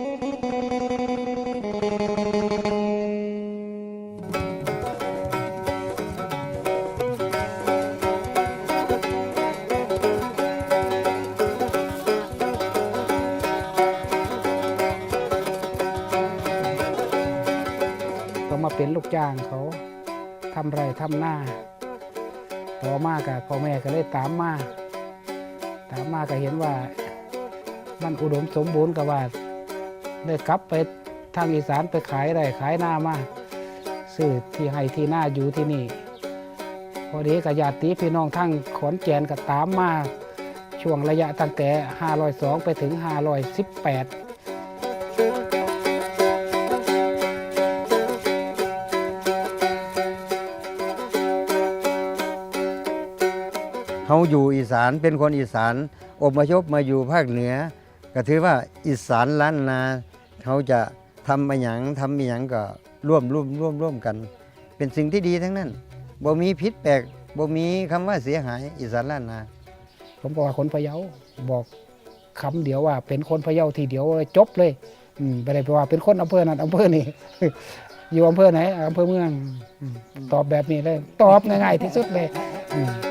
ก็มาเป็นลูกจ้างเขาทำไรทำหน้าต่อมากับพ่อแม่ก็เลยตามมา ตามมาก็เห็นว่า มันอุดมสมบูรณ์กับว่า ได้กลับไปทางอีสานไปขายไรขายหน้ามาซื้อที่ให้ที่หน้าอยู่ที่นี่ พอดีกับญาติพี่น้องทั้งขอนแก่นก็ตามมาช่วงระยะตั้งแต่ 502 ไปถึง 518เขาอยู่อีสานเป็นคนอีสานอพยพมาอยู่ภาคเหนือ ก็ถือว่าอีสานล้านนา เขาจะทำมาหยังทำมาหยังก็ร่วมร่วมร่วมร่วมกัน เป็นสิ่งที่ดีทั้งนั้นบ่มีพิษแปลกบ่มีคำว่าเสียหายอีสานล้านนาผมบอกว่าคนพะเยาบอกคำเดียวว่า เป็นคนพะเยาทีเดียวจบเลยอืมไม่ได้แปลว่าเป็นคนอำเภอนั้นอำเภอนี้ อยู่อำเภอไหนอำเภอเมืองอืมตอบแบบนี้เลย ตอบง่ายๆที่สุดเลยอืม